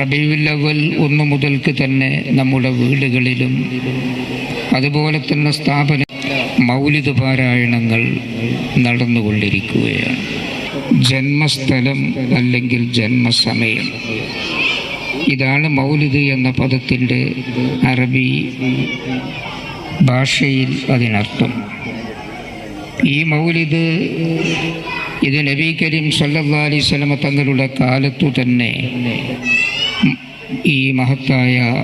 റബീവുല്ലവൽ ഒന്ന് മുതൽക്ക് തന്നെ നമ്മുടെ വീടുകളിലും അതുപോലെ തന്നെ സ്ഥാപന മൗലിക പാരായണങ്ങൾ നടന്നുകൊണ്ടിരിക്കുകയാണ്. ജന്മസ്ഥലം അല്ലെങ്കിൽ ജന്മസമയം. ഇതാണ് മൗലിദ് എന്ന പദത്തിന്റെ അറബി ഭാഷയിൽ അതിനർത്ഥം. ഈ മൗലിദ് ഇത് നബി കരീം സല്ലാ അലൈഹി തങ്ങളുടെ കാലത്തു തന്നെ ഈ മഹത്തായ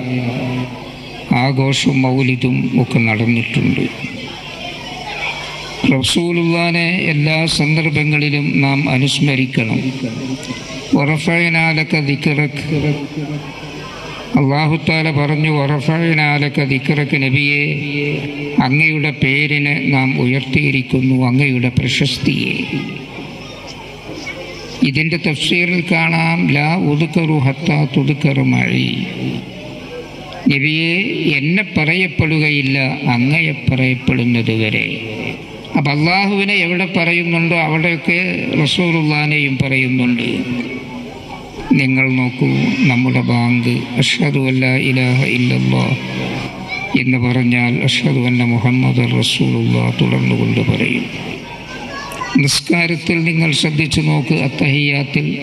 ആഘോഷവും മൗലിതും ഒക്കെ നടന്നിട്ടുണ്ട്. റസൂലുള്ളാനെ എല്ലാ സന്ദർഭങ്ങളിലും നാം അനുസ്മരിക്കണം. ഒറഫയനാലക്ക ദിക്കറക്ക് അള്ളാഹുത്താല പറഞ്ഞു ഒറഫയനാലക്ക ദിക്കറക്ക് നബിയെ അങ്ങയുടെ പേരിന് നാം ഉയർത്തിയിരിക്കുന്നു അങ്ങയുടെ പ്രശസ്തിയെ. ഇതിന്റെ തഫ്സീറിൽ കാണാം ലാ ഉതുക്കറു ഹത്ത തുതുക്കറു മഴി നബിയെ എന്നെ പറയപ്പെടുകയില്ല അങ്ങയെ പറയപ്പെടുന്നത് വരെ. അപ്പം അള്ളാഹുവിനെ എവിടെ പറയുന്നുണ്ടോ അവിടെയൊക്കെ റസൂലുള്ളാനെയും പറയുന്നുണ്ട്. നിങ്ങൾ നോക്കൂ നമ്മുടെ ബാങ്ക് അഷദു അല്ല ഇലാഹ ഇല്ലല്ലോ എന്ന് പറഞ്ഞാൽ അഷദു അന്ന മുഹമ്മദ് റസൂലുള്ള തുടർന്നുകൊണ്ട് പറയും. നിസ്കാരത്തിൽ നിങ്ങൾ ശ്രദ്ധിച്ചു നോക്ക് അത്തഹിയാത്തിൽ.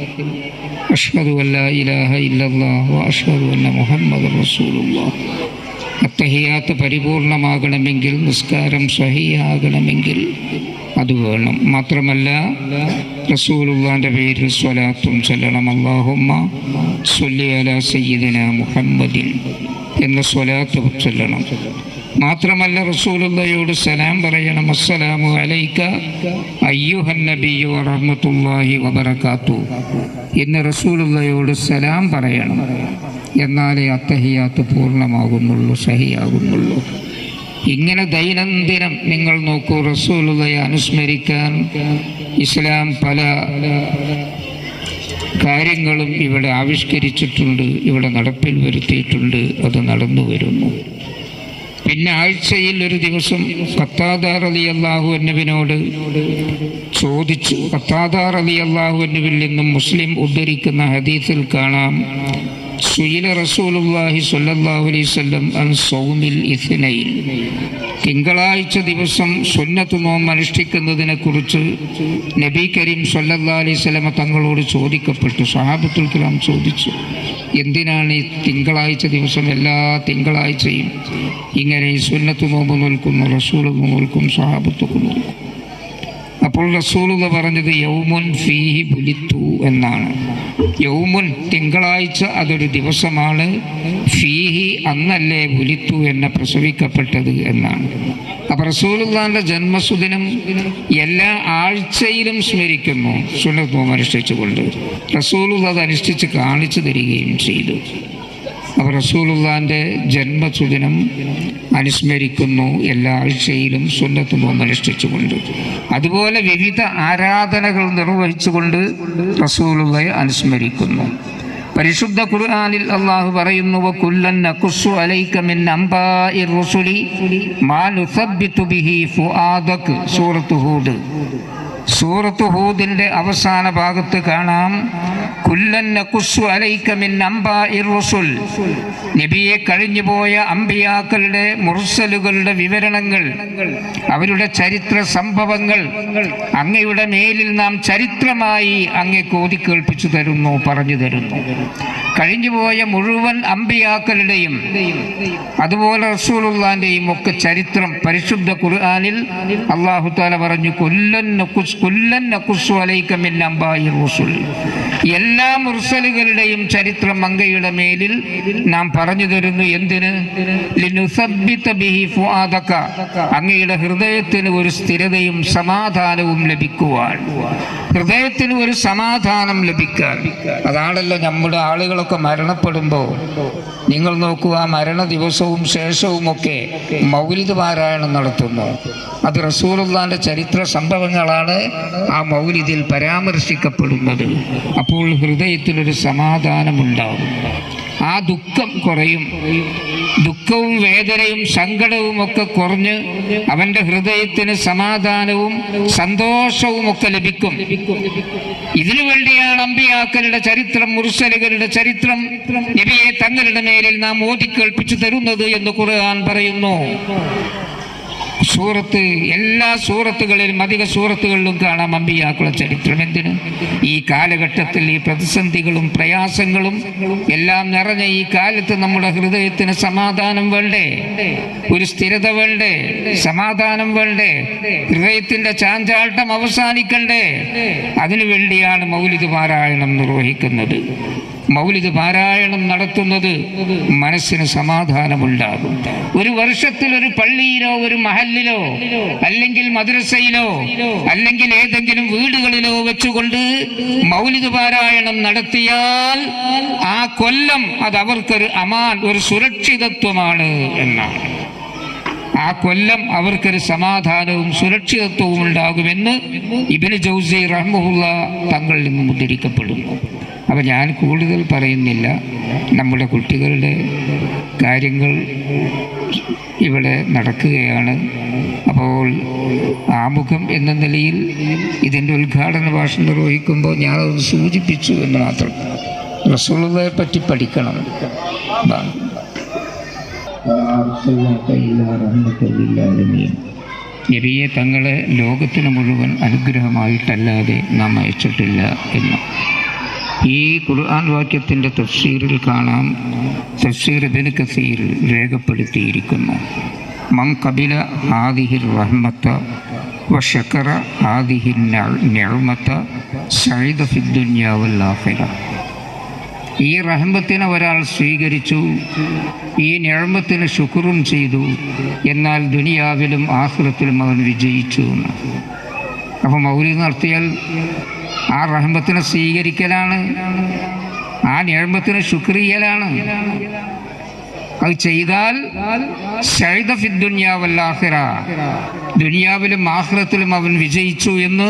അഷ്ഹദു അല്ല ഇലാഹ ഇല്ലല്ലാഹു അഷ്ഹദു അന്ന മുഹമ്മദ് അത്തഹിയാത്ത് പരിപൂർണമാകണമെങ്കിൽ നിസ്കാരം സഹിയാകണമെങ്കിൽ അത് വേണം. മാത്രമല്ല റസൂലുള്ളാന്റെ പേരിൽ സ്വലാത്തും ചൊല്ലണം. അള്ളാഹുമ്മ സൊല്ലി അല സയ്യിദിന മുഹമ്മദിൻ എന്ന സ്വലാത്ത് ചൊല്ലണം. മാത്രമല്ല റസൂലുള്ളയോട് സലാം പറയണം. അസ്സലാമു അലൈക്ക അയ്യുഹൻ നബിയു റഹ്മത്തുള്ളാഹി വബറകാത്തു. എന്ന് റസൂലുള്ളയോട് സലാം പറയണം. എന്നാലേ അത്തഹിയാത്ത് പൂർണമാകുന്നുള്ളൂ സഹിയാകുന്നുള്ളൂ. ഇങ്ങനെ ദൈനംദിനം നിങ്ങൾ നോക്കൂ റസൂലുള്ളയെ അനുസ്മരിക്കാൻ ഇസ്ലാം പല കാര്യങ്ങളും ഇവിടെ ആവിഷ്കരിച്ചിട്ടുണ്ട് ഇവിടെ നടപ്പിൽ വരുത്തിയിട്ടുണ്ട് അത് നടന്നു വരുന്നു. പിന്നെ ആഴ്ചയിൽ ഒരു ദിവസം കത്താദാർ അലി അള്ളാഹു എന്നിവിനോട് ചോദിച്ചു. കത്താദാർ അലി അള്ളാഹു എന്നിവിൽ നിന്നും മുസ്ലിം ഉദ്ധരിക്കുന്ന ഹദീസിൽ കാണാം അൻ സൗമിൽ തിങ്കളാഴ്ച ദിവസം സുന്നത്ത് നോമ്പ് അനുഷ്ഠിക്കുന്നതിനെ കുറിച്ച് നബി കരീം സൊല്ലാ അലൈഹി വസല്ലമ തങ്ങളോട് ചോദിക്കപ്പെട്ടു. സഹാബത്തുൽ കലാം ചോദിച്ചു. എന്തിനാണ് ഈ തിങ്കളാഴ്ച ദിവസം എല്ലാ തിങ്കളാഴ്ചയും ഇങ്ങനെ ഈ സുന്നത്ത് നോമ്പ് നോൽക്കുന്നു റസൂൾ നോൽക്കും സഹാബത്തൊക്കെ നോൽക്കും അപ്പോൾ റസൂലുള്ള പറഞ്ഞത് യൗമുൻ ഫീഹി ബുലിത്തു എന്നാണ്. യൗമുൻ തിങ്കളാഴ്ച അതൊരു ദിവസമാണ്. ഫീഹി അന്നല്ലേ ബുലിത്തു എന്നെ പ്രസവിക്കപ്പെട്ടത് എന്നാണ്. അപ്പൊ റസൂലുള്ളാന്റെ ജന്മസുദിനം എല്ലാ ആഴ്ചയിലും സ്മരിക്കുന്നു. സുനത്വം അനുഷ്ഠിച്ചുകൊണ്ട്. റസൂലുള്ള അത് അനുഷ്ഠിച്ച് കാണിച്ചു തരികയും ചെയ്തു. അപ്പോൾ റസൂലുള്ളാന്റെ ജന്മസുദിനം അനുസ്മരിക്കുന്നു എല്ലാ ആഴ്ചയിലും സുന്നത്ത് അനുഷ്ഠിച്ചുകൊണ്ട്. അതുപോലെ വിവിധ ആരാധനകൾ നിർവഹിച്ചുകൊണ്ട് റസൂലുള്ളയെ അനുസ്മരിക്കുന്നു. പരിശുദ്ധ ഖുർആനിൽ അള്ളാഹു പറയുന്നു കുല്ലൻ നഖുസ്സു അലൈക മിൻ റുസുലി മാ നുസബ്ബിതു ബിഹി ഫുആദക്. സൂറത്ത് ഹൂദ്. സൂറത്ത് ഹൂദിന്റെ അവസാന ഭാഗത്ത് കാണാം നബിയെ കഴിഞ്ഞുപോയ അമ്പിയാക്കളുടെ മുർസലുകളുടെ വിവരണങ്ങൾ അവരുടെ ചരിത്ര സംഭവങ്ങൾ അങ്ങയുടെ മേലിൽ നാം ചരിത്രമായി അങ്ങെ കോതിക്കേൾപ്പിച്ചു തരുന്നു പറഞ്ഞു തരുന്നു. കഴിഞ്ഞുപോയ മുഴുവൻ അമ്പിയാക്കളുടെയും അതുപോലെ റസൂലുള്ളാന്റെയും ഒക്കെ ചരിത്രം പരിശുദ്ധ ഖുർആനിൽ അള്ളാഹു താല പറഞ്ഞു കൊല്ലൻ കൊല്ലൻ നഖുസ്സു അലൈക മിൻ അംബാഇർ റുസുൽ. എല്ലാ മുർസലുകളുടെയും ചരിത്രം മങ്കയുടെ മേലിൽ നാം പറഞ്ഞു തരുന്നു. എന്തിന്? അങ്ങയുടെ ഹൃദയത്തിന് ഒരു സ്ഥിരതയും സമാധാനവും ലഭിക്കുവാൻ. ഹൃദയത്തിന് ഒരു സമാധാനം ലഭിക്കാൻ. അതാണല്ലോ നമ്മുടെ ആളുകളൊക്കെ മരണപ്പെടുമ്പോൾ നിങ്ങൾ നോക്കുക മരണ ദിവസവും ശേഷവും ഒക്കെ മൗലിദ് പാരായണം നടത്തുന്നു. അത് റസൂലുള്ളാന്റെ ചരിത്ര സംഭവങ്ങളാണ് ആ മൗലിദിൽ പരാമർശിക്കപ്പെടുന്നത്. അപ്പോൾ ഹൃദയത്തിനൊരു സമാധാനമുണ്ടാവും. ആ ദുഃഖം കുറയും. ദുഃഖവും വേദനയും സങ്കടവും ഒക്കെ കുറഞ്ഞ് അവന്റെ ഹൃദയത്തിന് സമാധാനവും സന്തോഷവും ഒക്കെ ലഭിക്കും. ഇതിനു വേണ്ടിയാണ് അമ്പിയാക്കളുടെ ചരിത്രം മുർസലുകളുടെ ചരിത്രം നബിയെ തങ്ങളുടെ മേലിൽ നാം ഓതിക്കേൾപ്പിച്ചു തരുന്നത് എന്ന് ഖുർആൻ പറയുന്നു. സൂറത്ത് എല്ലാ സൂറത്തുകളിലും അധിക സൂറത്തുകളിലും കാണാം അമ്പിയാക്കുള്ള ചരിത്രം. എന്തിന്? ഈ കാലഘട്ടത്തിൽ ഈ പ്രതിസന്ധികളും പ്രയാസങ്ങളും എല്ലാം നിറഞ്ഞ ഈ കാലത്ത് നമ്മുടെ ഹൃദയത്തിന് സമാധാനം വേണ്ടേ? ഒരു സ്ഥിരത വേണ്ടേ? സമാധാനം വേണ്ടേ? ഹൃദയത്തിന്റെ ചാഞ്ചാട്ടം അവസാനിക്കണ്ടേ? അതിനുവേണ്ടിയാണ് മൗലിക പാരായണം നിർവഹിക്കുന്നത്. മൗലിക പാരായണം നടത്തുന്നത് മനസ്സിന് സമാധാനമുണ്ടാകും. ഒരു വർഷത്തിൽ ഒരു പള്ളിയിലോ ഒരു മഹലിലോ അല്ലെങ്കിൽ മദ്രസയിലോ അല്ലെങ്കിൽ ഏതെങ്കിലും വീടുകളിലോ വെച്ചുകൊണ്ട് മൗലിക പാരായണം നടത്തിയാൽ ആ കൊല്ലം അത് അവർക്കൊരു അമാൻ ഒരു സുരക്ഷിതത്വമാണ് എന്നാണ്. ആ കൊല്ലം അവർക്കൊരു സമാധാനവും സുരക്ഷിതത്വവും ഉണ്ടാകുമെന്ന് ഇബിന് ജൗസി റഹ്മുല്ല തങ്ങളിൽ നിന്നും ഉദ്ധരിക്കപ്പെടുന്നു. അപ്പം ഞാൻ കൂടുതൽ പറയുന്നില്ല. നമ്മുടെ കുട്ടികളുടെ കാര്യങ്ങൾ ഇവിടെ നടക്കുകയാണ്. അപ്പോൾ ആമുഖം എന്ന നിലയിൽ ഇതിന്റെ ഉദ്ഘാടന ഭാഷ നിർവഹിക്കുമ്പോൾ ഞാനത് സൂചിപ്പിച്ചു എന്ന് മാത്രം. റസൂളുകളെ പറ്റി പഠിക്കണം. നബിയെ തങ്ങളെ ലോകത്തിന് മുഴുവൻ അനുഗ്രഹമായിട്ടല്ലാതെ നാം അയച്ചിട്ടില്ല എന്ന്. ഈ ഖുർആൻ വാക്യത്തിന്റെ തഫ്സീറിൽ കാണാം. തഫ്സീർ ഇബിൻ കസീർ രേഖപ്പെടുത്തിയിരിക്കുന്നു. മൻ കബില ആദിഹിർ റഹ്മത്ത വഷക്കറ ആദിഹിർ നിഅമത്ത സൈദ ഫിദ്ദുന്യാവൽ ആഖിറ. ഈ റഹ്മത്തിനെ ഒരാൾ സ്വീകരിച്ചു ഈ ഞഴമത്തിന് ശുക്രും ചെയ്തു എന്നാൽ ദുനിയാവിലും ആഹ്ലത്തിലും അവൻ വിജയിച്ചു എന്ന്. അപ്പോൾ മൗലി നടത്തിയാൽ ആ റഹ്മത്തിനെ സ്വീകരിക്കലാണ്. ആ നിഴമത്തിന് ശുക്രിയലാണ്. അത് ചെയ്താൽ ദുനിയാവിലും ആഹ്റത്തിലും അവൻ വിജയിച്ചു എന്ന്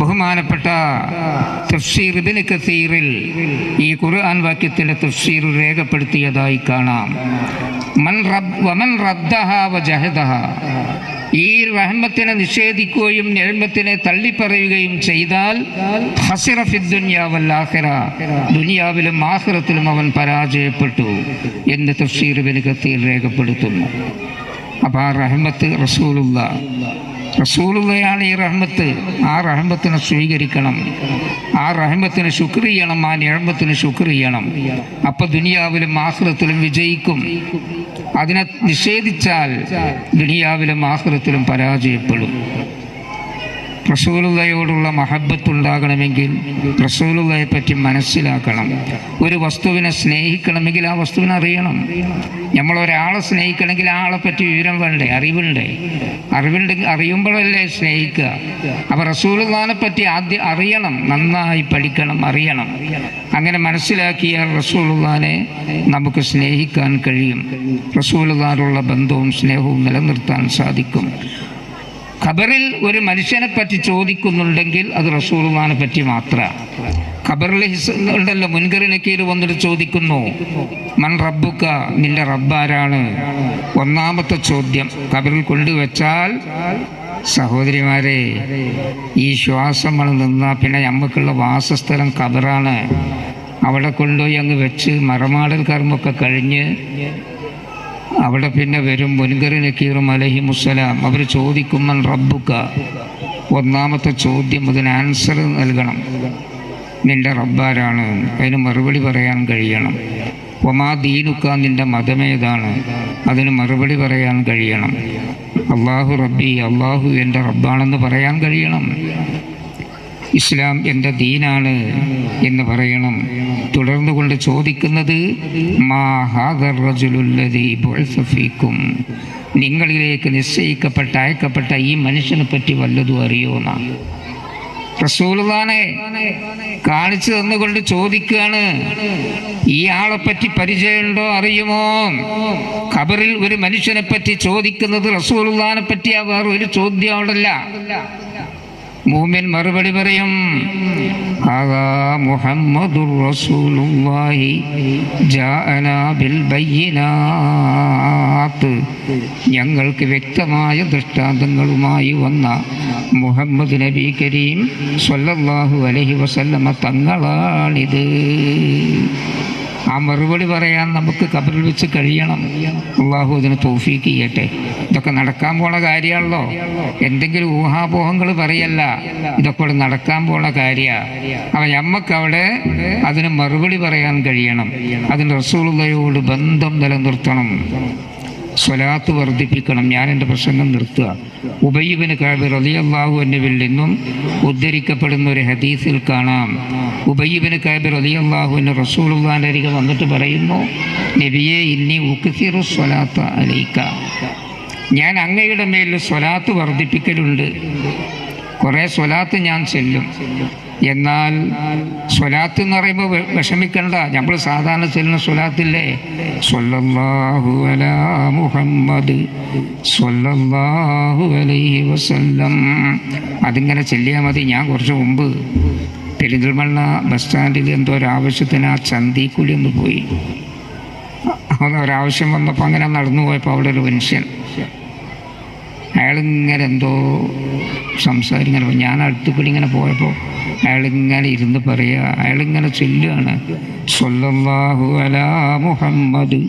ബഹുമാനപ്പെട്ട തഫ്സീർ ഇബ്നു കസീറിൽ ഈ ഖുർആൻ വാക്യത്തിലെ തഫ്സീർ രേഖപ്പെടുത്തിയതായി കാണാം. ഈ റഹ്മത്തിനെ നിഷേധിക്കുകയും നിഴമത്തിനെ തള്ളിപ്പറയുകയും ചെയ്താൽ ഹസിറ ഫിദ്ദുന്യാവൽ ആഖിറ. ദുനിയാവിലും ആഖിറത്തിലും അവൻ പരാജയപ്പെട്ടു എന്ന് തഫ്സീർ കസീർ രേഖപ്പെടുത്തുന്നു. അപ്പോൾ ആ റഹ്മത്ത് റസൂലുള്ള. റസൂലുള്ളയാണ് ഈ റഹ്മത്ത് ആ റഹ്മത്തിനെ സ്വീകരിക്കണം. ആ റഹ്മത്തിന് ശുക്ർ ചെയ്യണം ആ നിഴമത്തിന് ശുക്ർ ചെയ്യണം. അപ്പൊ ദുനിയാവിലും ആഹ്റത്തിലും വിജയിക്കും. അതിനെ നിഷേധിച്ചാൽ ദുനിയാവിലും ആഹ്റത്തിലും പരാജയപ്പെടും. റസൂലുള്ളയോടുള്ള മഹബത്ത് ഉണ്ടാകണമെങ്കിൽ റസൂലുള്ളയെ പറ്റി മനസ്സിലാക്കണം. ഒരു വസ്തുവിനെ സ്നേഹിക്കണമെങ്കിൽ ആ വസ്തുവിനെ അറിയണം. നമ്മൾ ഒരാളെ സ്നേഹിക്കണമെങ്കിൽ ആ ആളെ പറ്റി വിവരം വേണ്ടേ? അറിവുണ്ടേ? അറിവുണ്ടെങ്കിൽ അറിയുമ്പോഴല്ലേ സ്നേഹിക്കുക. അപ്പോൾ റസൂലുള്ളാനെ പറ്റി ആദ്യം അറിയണം നന്നായി പഠിക്കണം അറിയണം. അങ്ങനെ മനസ്സിലാക്കിയാൽ റസൂലുള്ളാനെ നമുക്ക് സ്നേഹിക്കാൻ കഴിയും. റസൂലുള്ളാനുള്ള ബന്ധവും സ്നേഹവും നിലനിർത്താൻ സാധിക്കും. ഖബറിൽ ഒരു മനുഷ്യനെ പറ്റി ചോദിക്കുന്നുണ്ടെങ്കിൽ അത് റസൂലുള്ളാനെ പറ്റി മാത്രമാണ് ഖബറിൽ ഉണ്ടല്ലോ കീഴിൽ വന്നിട്ട് ചോദിക്കുന്നു. മൺ റബ്ബുക്ക നിന്റെ റബ്ബാരാണ് ഒന്നാമത്തെ ചോദ്യം ഖബറിൽ കൊണ്ടുവച്ചാൽ സഹോദരിമാരെ ഈ ശ്വാസം നമ്മൾ നിന്നാൽ പിന്നെ നമുക്കുള്ള വാസസ്ഥലം ഖബറാണ്. അവിടെ കൊണ്ടുപോയി അങ്ങ് വെച്ച് മറമാടൽ കർമ്മമൊക്കെ കഴിഞ്ഞ് അവിടെ പിന്നെ വരും മുൻകറി നക്കീറും അലഹി മുസ്സലാം. അവർ ചോദിക്കുമ്മൻ റബ്ബുക്ക ഒന്നാമത്തെ ചോദ്യം അതിന് ആൻസർ നൽകണം. നിന്റെ റബ്ബാരാണ്. അതിന് മറുപടി പറയാൻ കഴിയണം. ഒമാ ദീനുക്ക നിന്റെ മതമേതാണ് അതിന് മറുപടി പറയാൻ കഴിയണം. അള്ളാഹു റബ്ബി അള്ളാഹു എന്റെ റബ്ബാണെന്ന് പറയാൻ കഴിയണം. ഇസ്ലാം എന്റെ ദീനാണ് എന്ന് പറയണം. തുടർന്നു കൊണ്ട് ചോദിക്കുന്നത് മാ ഹാദർ റജുലുല്ലദീ ബുഅ്സ ഫീക്കും നിങ്ങളിലേക്ക് നിശ്ചയിക്കപ്പെട്ട അയക്കപ്പെട്ട ഈ മനുഷ്യനെ പറ്റി വല്ലതും അറിയോന്നാണ് റസൂലുള്ളാനെ കാണിച്ചു തന്നുകൊണ്ട് ചോദിക്കുകയാണ് ഈ ആളെ പറ്റി പരിചയമുണ്ടോ? അറിയുമോ? ഖബറിൽ ഒരു മനുഷ്യനെ പറ്റി ചോദിക്കുന്നത് റസൂൽ പറ്റിയാ? വേറെ ഒരു ചോദ്യം മൂമിൻ മറുപടി പറയും ഞങ്ങൾക്ക് വ്യക്തമായ ദൃഷ്ടാന്തങ്ങളുമായി വന്ന മുഹമ്മദ് നബി കരീം സ്വല്ലല്ലാഹു അലൈഹി വസല്ലമ തങ്ങളാണിത്. ആ മറുപടി പറയാൻ നമുക്ക് കബറിൽ വെച്ച് കഴിയണം. അള്ളാഹു അതിന് തോഫീക്ക് ചെയ്യട്ടെ. ഇതൊക്കെ നടക്കാൻ പോണ കാര്യമാണല്ലോ എന്തെങ്കിലും ഊഹാപോഹങ്ങൾ പറയല്ല. ഇതൊക്കെ ഇവിടെ നടക്കാൻ പോണ കാര്യമാണ് അപ്പം നമ്മക്ക് അവിടെ അതിന് മറുപടി പറയാൻ കഴിയണം. അതിന് റസൂളുള്ളയോട് ബന്ധം നിലനിർത്തണം. സ്വലാത്ത് വർദ്ധിപ്പിക്കണം. ഞാൻ എന്റെ പ്രസംഗം നിർത്തുക. ഉബയ്യബിന് കാബ് റതിയല്ലാഹു എന്നിവിൽ നിന്നും ഉദ്ധരിക്കപ്പെടുന്ന ഒരു ഹദീസിൽ കാണാം. ഉബയ്യബിന് കാബ് റതിയല്ലാഹു എന്ന് റസൂലുള്ളാന്റെ അരികെ വന്നിട്ട് പറയുന്നു നബിയെ ഇന്നി ഉക്സിറു സ്വലാത്ത അലൈക്ക. ഞാൻ അങ്ങയുടെ മേൽ സ്വലാത്ത് വർദ്ധിപ്പിക്കലുണ്ട്. കുറേ സ്വലാത്ത് ഞാൻ ചെല്ലും. എന്നാൽ സ്വലാത്ത് എന്ന് പറയുമ്പോൾ വിഷമിക്കണ്ട. നമ്മൾ സാധാരണ ചെല്ലുന്ന സ്വലാത്തില്ലേ? സ്വല്ലാഹു അലാ മുഹമ്മദ് സ്വല്ലാഹു അലൈഹി വസല്ലം. അതിങ്ങനെ ചെല്ലിയാൽ മതി. ഞാൻ കുറച്ച് മുമ്പ് പെരിന്തൽമണ്ണ ബസ് സ്റ്റാൻഡിൽ എന്തോ ഒരു ആവശ്യത്തിന് ആ ചന്തിക്കുടി ഒന്ന് പോയി. ഒരാവശ്യം വന്നപ്പോൾ അങ്ങനെ നടന്നു പോയപ്പോൾ അവിടെ ഒരു മനുഷ്യൻ അയാളിങ്ങനെ എന്തോ സംസാരിങ്ങനെ ഞാൻ അടുത്തുകൂടി ഇങ്ങനെ പോയപ്പോൾ അയാളിങ്ങനെ ഇരുന്ന് പറയുക അയാളിങ്ങനെ ചൊല്ലുകയാണ് സ്വല്ലല്ലാഹു അലാ മുഹമ്മദ്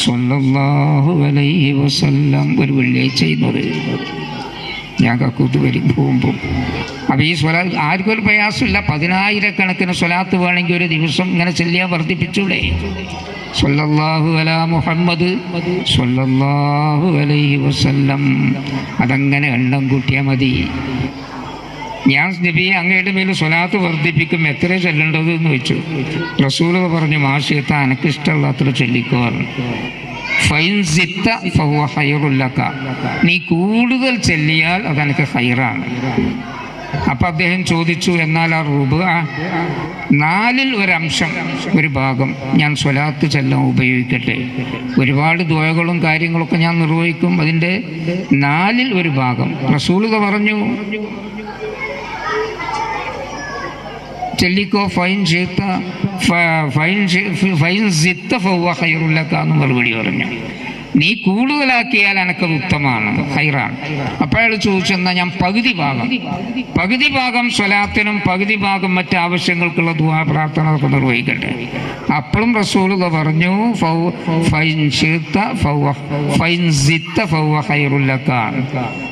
സ്വല്ലല്ലാഹു അലൈഹി വസല്ലം. ഒരു വെള്ളിയാഴ്ച ചെയ്യുന്നത് ഞാൻ കക്കൂത്ത് വരും പോകുമ്പോൾ അപ്പോൾ ഈ സ്വലാ ആർക്കും ഒരു പ്രയാസമില്ല. പതിനായിരക്കണക്കിന് സ്വലാത്ത് വേണമെങ്കിൽ ഒരു ദിവസം ഇങ്ങനെ ചെല്ലിയാൽ വർദ്ധിപ്പിച്ചൂടെ. സൊല്ലാഹു അലാ മുഹമ്മദ് സൊല്ലാഹു അലൈഹി വസല്ലം. അതങ്ങനെ എണ്ണം കൂട്ടിയാൽ മതി. ഞാൻ നബി അങ്ങയുടെ മേൽ സ്വലാത്ത് വർദ്ധിപ്പിക്കും എത്ര ചെല്ലേണ്ടത് എന്ന് വെച്ചു റസൂല പറഞ്ഞു മാഷിയത്ത അനക്കിഷ്ടമുള്ള അത്ര ചൊല്ലിക്കോ. നീ കൂടുതൽ ചെല്ലിയാൽ അതെനിക്ക് ഹൈറാണ്. അപ്പൊ അദ്ദേഹം ചോദിച്ചു എന്നാൽ ആ റൂബ് ആ നാലിൽ ഒരംശം ഒരു ഭാഗം ഞാൻ സ്വലാത്ത് ചെല്ലാൻ ഉപയോഗിക്കട്ടെ? ഒരുപാട് ദ്വയകളും കാര്യങ്ങളൊക്കെ ഞാൻ നിർവഹിക്കും. അതിന്റെ നാലിൽ ഒരു ഭാഗം. റസൂലുക പറഞ്ഞു ചെല്ലിക്കോ ഫൈൻ ചെയ്ത്ത ഫൈൻ ഫൈൻ സിത്ത ഫൗവ ഹൈറുല്ലക്ക എന്ന് മറുപടി പറഞ്ഞു. നീ കൂടുതലാക്കിയാൽ എനക്ക് ഉത്തമാണ് ഹൈറാണ്. അപ്പോൾ അയാൾ ചോദിച്ചെന്നാൽ ഞാൻ പകുതി ഭാഗം. പകുതി ഭാഗം സ്വലാത്തിനും പകുതി ഭാഗം മറ്റ് ആവശ്യങ്ങൾക്കുള്ള ദുവാ പ്രാർത്ഥന ഒക്കെ നിർവഹിക്കട്ടെ. അപ്പോഴും റസൂൽ പറഞ്ഞു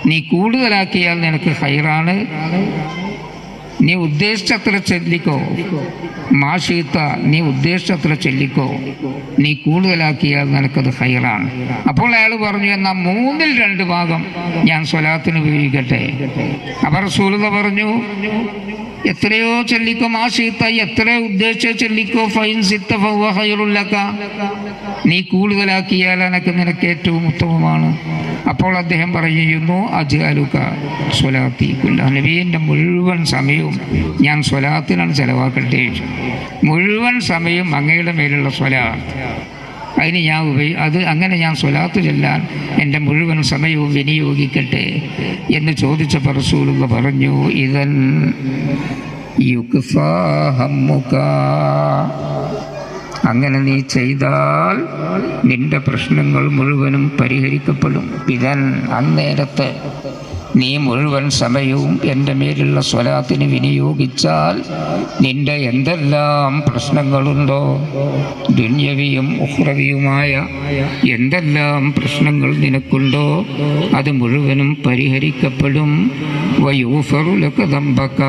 നീ കൂടുതലാക്കിയാൽ നിനക്ക് ഹൈറാണ്. നീ ഉദ്ദേശിച്ചത്ര ചെല്ലിക്കോ? മാഷീത്ത നീ ഉദ്ദേശിച്ചത്ര ചെല്ലിക്കോ? നീ കൂടുതലാക്കിയാൽ നിനക്കത് ഹൈറാണ്. അപ്പോൾ അയാൾ പറഞ്ഞു എന്നാൽ മൂന്നിൽ രണ്ട് ഭാഗം ഞാൻ സ്വലാത്തിന് ഉപയോഗിക്കട്ടെ. അവർ സൂലത പറഞ്ഞു എത്രയോ മാ മാഷീത്ത എത്ര ഉദ്ദേശിച്ച ചൊല്ലിക്കോ ഫൈൻ സിത്ത ഫൗവ ഹൈറുല്ലക്ക നീ കൂടുതലാക്കിയാൽ എനക്ക് നിനക്ക് ഏറ്റവും ഉത്തമമാണ്. അപ്പോൾ അദ്ദേഹം പറയുന്നു അജാലുക സ്വലാത്തി നബീന്റെ മുഴുവൻ സമയവും ഞാൻ സ്വലാത്തിനാണ് ചെലവാക്കട്ടെ മുഴുവൻ സമയം അങ്ങയുടെ മേലുള്ള സ്വലാത്ത് അതിന് ഞാൻ ഉപയോഗി അത് അങ്ങനെ ഞാൻ സ്വലാത്ത് ചെല്ലാൻ എന്റെ മുഴുവൻ സമയവും വിനിയോഗിക്കട്ടെ എന്ന് ചോദിച്ച റസൂലുള്ള പറഞ്ഞു ഇതൻ അങ്ങനെ നീ ചെയ്താൽ നിന്റെ പ്രശ്നങ്ങൾ മുഴുവനും പരിഹരിക്കപ്പെടും. ഇതൻ അന്നേരത്ത് നീ മുഴുവൻ സമയവും എന്റെ മേലുള്ള സ്വലാത്തിന് വിനിയോഗിച്ചാൽ നിന്റെ എന്തെല്ലാം പ്രശ്നങ്ങളുണ്ടോ? ദുന്യവിയും ഉഹ്രവിയുമായ എന്തെല്ലാം പ്രശ്നങ്ങൾ നിനക്കുണ്ടോ? അത് മുഴുവനും പരിഹരിക്കപ്പെടും. വയൂഫറുലൊക്കെ ദമ്പക്ക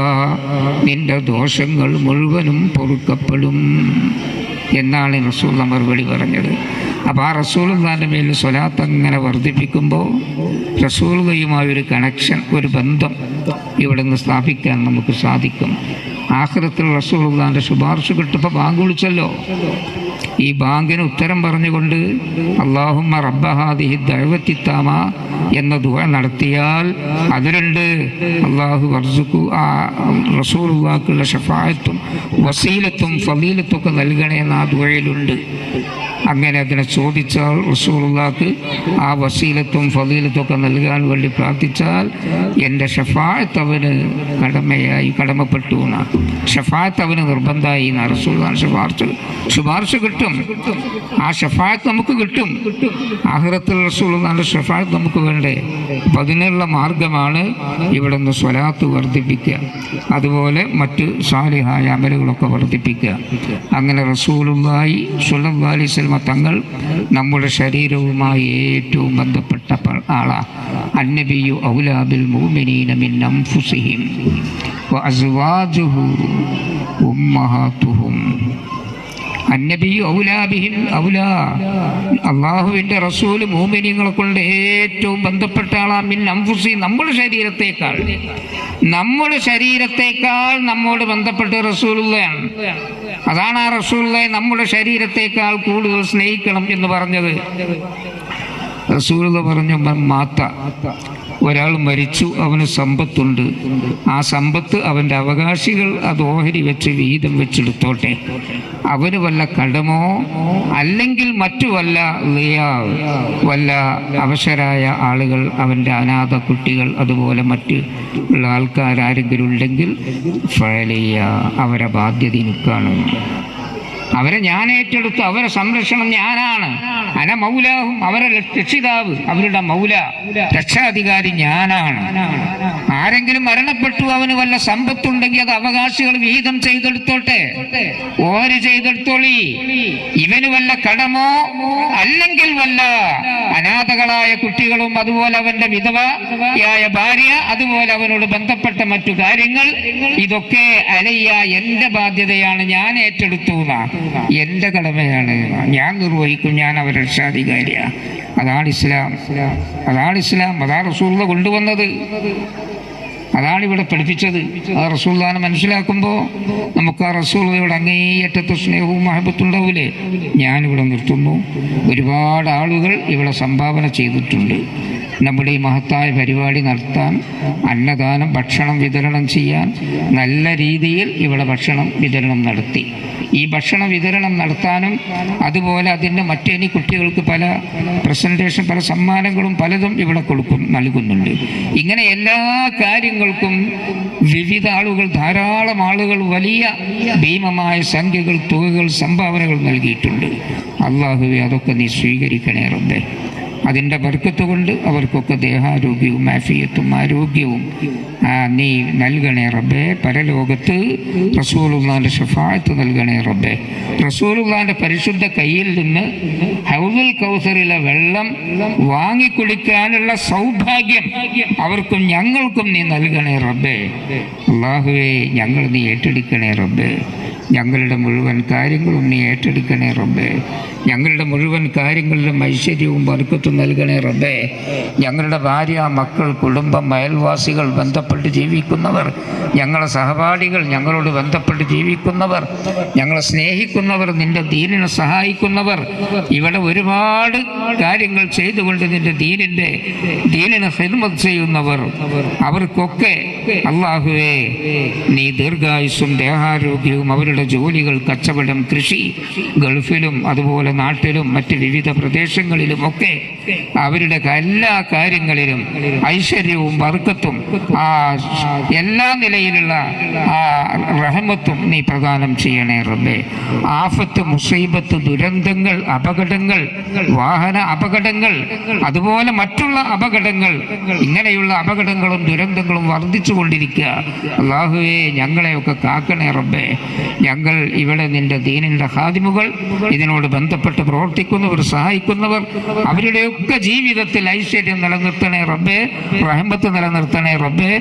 നിന്റെ ദോഷങ്ങൾ മുഴുവനും പൊറുക്കപ്പെടും. എന്നാണ് റസൂള്ള മറുപടി പറഞ്ഞത്. അപ്പോൾ ആ റസൂലുള്ളാന്റെ മേലിൽ സ്വലാത്ത് അങ്ങനെ വർദ്ധിപ്പിക്കുമ്പോൾ റസൂലുള്ളയുമായ ഒരു കണക്ഷൻ ഒരു ബന്ധം ഇവിടെ നിന്ന് സ്ഥാപിക്കാൻ നമുക്ക് സാധിക്കും. ആഖിറത്തിൽ റസൂലുള്ളാന്റെ ശുപാർശ കിട്ടുമ്പോൾ ബാങ്ക് വിളിച്ചല്ലോ. ഈ ബാങ്കിന് ഉത്തരം പറഞ്ഞുകൊണ്ട് അള്ളാഹുമ്മ റബ്ബഹാദിഹി ദഴവത്തിത്താമ എന്ന ദുഹ നടത്തിയാൽ അതിലുണ്ട്. അള്ളാഹു വർസുക്കു ആ റസൂലുള്ളാക്കുള്ള ഷഫായത്തും വസീലത്തും ഫലീലത്തും ഒക്കെ നൽകണേ എന്ന് ആ ദുവയിലുണ്ട് അങ്ങനെ അതിനെ ചോദിച്ചാൽ റസൂറുള്ളാക്ക് ആ വസീലത്തും ഫതീലത്തും ഒക്കെ നൽകാൻ വേണ്ടി പ്രാർത്ഥിച്ചാൽ എന്റെ ഷഫായത്ത് അവന് കടമയായി കടമപ്പെട്ടു എന്നാണ്. ഷഫായത്ത് അവന് നിർബന്ധമായി എന്നാണ് റസൂൽ ശുപാർശ. ശുപാർശ കിട്ടും. ആ ഷഫായത്ത് നമുക്ക് കിട്ടും. ആഹ്റത്തിൽ റസൂൽ ഷഫായത്ത് നമുക്ക് വേണ്ടേ? അപ്പം അതിനുള്ള മാർഗമാണ് ഇവിടെ നിന്ന് സ്വലാത്ത് വർദ്ധിപ്പിക്കുക. അതുപോലെ മറ്റ് സാലിഹായ അമലുകളൊക്കെ വർദ്ധിപ്പിക്കുക. അങ്ങനെ റസൂലുള്ളാഹി സ്വല്ലല്ലാഹി അലൈഹി തങ്ങൾ നമ്മുടെ ശരീരവുമായി ഏറ്റവും ബന്ധപ്പെട്ട ആളാണ് ആളാ. അന്നബിയു ഔലാബിൽ മൂമിനീന മിൻ വ അസ്വാജുഹു അള്ളാഹുവിന്റെ റസൂൽ മോമിനിങ്ങളെ കൊണ്ട് ഏറ്റവും ബന്ധപ്പെട്ട ആളാ മിൻ അംഫുസി നമ്മുടെ ശരീരത്തേക്കാൾ. നമ്മുടെ ശരീരത്തേക്കാൾ നമ്മോട് ബന്ധപ്പെട്ട റസൂലുള്ളയാണ്. അതാണ് ആ റസൂലുള്ളയെ നമ്മുടെ ശരീരത്തേക്കാൾ കൂടുതൽ സ്നേഹിക്കണം എന്ന് പറഞ്ഞത്. റസൂലുള്ള പറഞ്ഞു "മൻ മാത്ത. ഒരാൾ മരിച്ചു അവന് സമ്പത്തുണ്ട്. ആ സമ്പത്ത് അവന്റെ അവകാശികൾ അത് ഓഹരി വെച്ച് വീതം വെച്ചെടുത്തോട്ടെ. അവന് വല്ല കടമോ? അല്ലെങ്കിൽ മറ്റു വല്ല വല്ല അവശരായ ആളുകൾ അവന്റെ അനാഥ കുട്ടികൾ അതുപോലെ മറ്റ് ഉള്ള ആൾക്കാരാരെങ്കിലും ഉണ്ടെങ്കിൽ ഫഴലിയ അവരെ ബാധ്യത എനിക്കാണ്. അവരെ ഞാൻ ഏറ്റെടുത്ത് അവരെ സംരക്ഷണം ഞാനാണ്. അന മൗലാവും അവരെ രക്ഷിതാവ് അവരുടെ മൗല രക്ഷാധികാരി ഞാനാണ്. ആരെങ്കിലും മരണപ്പെട്ടു അവന് വല്ല സമ്പത്തുണ്ടെങ്കിൽ അത് അവകാശികൾ വീതം ചെയ്തെടുത്തോട്ടെ? ഓര് ചെയ്തെടുത്തോളി. ഇവന് വല്ല കടമോ? അല്ലെങ്കിൽ വല്ല അനാഥകളായ കുട്ടികളും അതുപോലെ അവന്റെ വിധവയായ ഭാര്യ അതുപോലെ അവനോട് ബന്ധപ്പെട്ട മറ്റു കാര്യങ്ങൾ ഇതൊക്കെ അലയ്യ എന്റെ ബാധ്യതയാണ് ഞാൻ ഏറ്റെടുത്തു എന്നാ. എന്റെ കടമയാണ്. ഞാൻ നിർവഹിക്കും ഞാൻ അവരുടെ രക്ഷാധികാരിയാണ് അതാണ് ഇസ്ലാം. അതാണ് ഇസ്ലാം. അതാണ് റസൂള്ള കൊണ്ടുവന്നത്. അതാണ് ഇവിടെ പഠിപ്പിച്ചത്. ആ റസൂള്ളാനെ മനസ്സിലാക്കുമ്പോൾ നമുക്ക് ആ റസൂള്ളയുടെ അങ്ങേയറ്റത്തെ സ്നേഹവും മഹബത്തുണ്ടാവൂലേ ഞാനിവിടെ നിർത്തുന്നു. ഒരുപാട് ആളുകൾ ഇവിടെ സംഭാവന ചെയ്തിട്ടുണ്ട്. നമ്മുടെ ഈ മഹത്തായ പരിപാടി നടത്താൻ അന്നദാനം ഭക്ഷണം വിതരണം ചെയ്യാൻ നല്ല രീതിയിൽ ഇവിടെ ഭക്ഷണം വിതരണം നടത്തി. ഈ ഭക്ഷണ വിതരണം നടത്താനും അതുപോലെ അതിന്റെ മറ്റേനി കുട്ടികൾക്ക് പല പ്രസന്റേഷൻ പല സമ്മാനങ്ങളും പലതും ഇവിടെ കൊടുക്കും നൽകുന്നുണ്ട്. ഇങ്ങനെ എല്ലാ കാര്യങ്ങൾക്കും വിവിധ ആളുകൾ ധാരാളം ആളുകൾ വലിയ ഭീമമായ സംഖ്യകൾ തുകകൾ സംഭാവനകൾ നൽകിയിട്ടുണ്ട്. അള്ളാഹുവെ അതൊക്കെ നീ സ്വീകരിക്കണേ റബ്ബേ. അതിന്റെ ബർക്കത്ത് കൊണ്ട് അവർക്കൊക്കെ ദേഹാരോഗ്യവും ആഫിയത്തും ആരോഗ്യവും നീ നൽകണേ റബ്ബേ. പരലോകത്ത് റസൂലുള്ളാന്റെ ഷഫായത്ത് നൽകണേ റബ്ബേ. റസൂലുള്ളാന്റെ പരിശുദ്ധ കയ്യിൽ നിന്ന് ഹൗദുൽ കൗസറിലെ വെള്ളം വാങ്ങിക്കുടിക്കാനുള്ള സൗഭാഗ്യം അവർക്കും ഞങ്ങൾക്കും നീ നൽകണേ റബ്ബേ. അള്ളാഹുവേ ഞങ്ങൾ നീ ഏറ്റെടുക്കണേ റബ്ബേ. ഞങ്ങളുടെ മുഴുവൻ കാര്യങ്ങളും നീ ഏറ്റെടുക്കണേ റബ്ബേ. ഞങ്ങളുടെ മുഴുവൻ കാര്യങ്ങളിലും ഐശ്വര്യവും ബർക്കത്തും നൽകണേ റബ്ബേ. ഞങ്ങളുടെ ഭാര്യ മക്കൾ കുടുംബം അയൽവാസികൾ ബന്ധപ്പെട്ട് ജീവിക്കുന്നവർ ഞങ്ങളെ സഹപാഠികൾ ഞങ്ങളോട് ബന്ധപ്പെട്ട് ജീവിക്കുന്നവർ ഞങ്ങളെ സ്നേഹിക്കുന്നവർ നിന്റെ ദീനിനെ സഹായിക്കുന്നവർ ഇവിടെ ഒരുപാട് കാര്യങ്ങൾ ചെയ്തുകൊണ്ട് നിന്റെ ദീനിന്റെ ദീനിനെ ഹിദ്മത്ത് ചെയ്യുന്നവർ അവർക്കൊക്കെ അള്ളാഹുവേ നീ ദീർഘായുസ്സും ദേഹാരോഗ്യവും അവരുടെ ജോലികൾ കച്ചവടം കൃഷി ഗൾഫിലും അതുപോലെ നാട്ടിലും മറ്റ് വിവിധ പ്രദേശങ്ങളിലും ഒക്കെ അവരുടെ എല്ലാ കാര്യങ്ങളിലും ഐശ്വര്യവും വർക്കത്തും ആ എല്ലാ നിലയിലുള്ള ആ റഹമത്തും നീ പ്രദാനം ചെയ്യണേ റബ്ബേ. ആഫത്ത് മുസൈബത്ത് ദുരന്തങ്ങൾ അപകടങ്ങൾ വാഹന അപകടങ്ങൾ അതുപോലെ മറ്റുള്ള അപകടങ്ങൾ ഇങ്ങനെയുള്ള അപകടങ്ങളും ദുരന്തങ്ങളും വർദ്ധിച്ചു കൊണ്ടിരിക്കുക അള്ളാഹുവേ ഞങ്ങളെയൊക്കെ കാക്കണേ റബ്ബേ. ഞങ്ങൾ ഇവിടെ നിന്റെ ദീനിന്റെ ഹാദിമുകൾ ഇതിനോട് ബന്ധപ്പെട്ട് പ്രവർത്തിക്കുന്നവർ സഹായിക്കുന്നവർ അവരുടെയൊക്കെ ജീവിതത്തിൽ ഐശ്വര്യം നിലനിർത്തണേ റബ്ബേ റഹമത്ത് നിലനിർത്തണേ റബ്ബേ.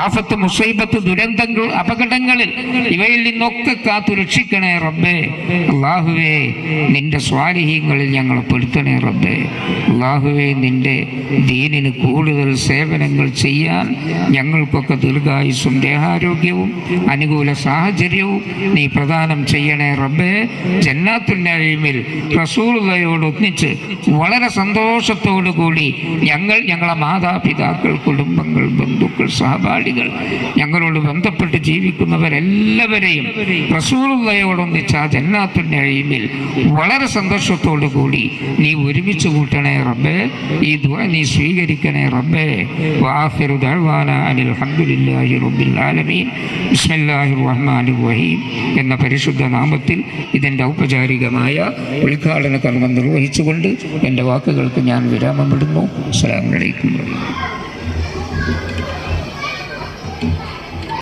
ആഫത്ത് മുസൈബത്ത് ദുരന്തങ്ങൾ അപകടങ്ങളിൽ ഇവയിൽ നിന്നൊക്കെ കാത്തു രക്ഷിക്കണേ റബ്ബേ. അള്ളാഹുവേ നിന്റെ സ്വാലിഹ്യങ്ങളിൽ ഞങ്ങളെ പെടുത്തണേ റബ്ബേ. അള്ളാഹുവേ നിന്റെ ദീനിന് കൂടുതൽ സേവനങ്ങൾ ചെയ്യാൻ ഞങ്ങൾക്കൊക്കെ ദീർഘായുസും ദേഹാരോഗ്യവും അനുകൂല സാഹചര്യവും നീ പ്രദാനം ചെയ്യണേ റബ്ബേ. ജന്നാത്തുൽ നഈമിൽ റസൂലുള്ളയോട് ഒന്നിച്ച് വളരെ സന്തോഷത്തോടു കൂടി ഞങ്ങൾ ഞങ്ങളെ മാതാപിതാക്കൾ കുടുംബങ്ങൾ ബന്ധുക്കൾ സഹപാഠികൾ ഞങ്ങളോട് ബന്ധപ്പെട്ട് ജീവിക്കുന്നവരെല്ലാവരെയും റസൂലുള്ളയോടൊന്നിച്ച് ആ ജന്നാത്തുൽ നഈമിൽ വളരെ സന്തോഷത്തോടു കൂടി നീ ഒരുമിച്ച് കൂട്ടണേ റബ്ബേ. ഈ ദുആ നീ സ്വീകരിക്കണേ റബ്ബേ. ദഅവാന അനിൽ ഹംദുലില്ലാഹി റബ്ബിൽ ബിസ്മില്ലാഹിർ റഹ്മാനിർ റഹീം. എന്ന പരിശുദ്ധ നാമത്തിൽ ഇതിന്റെ ഔപചാരികമായ ഉദ്ഘാടന കർമ്മം നിർവഹിച്ചുകൊണ്ട് എന്റെ വാക്കുകൾക്ക് ഞാൻ വിരാമം വിടുന്നു അസ്സലാമു അലൈക്കും.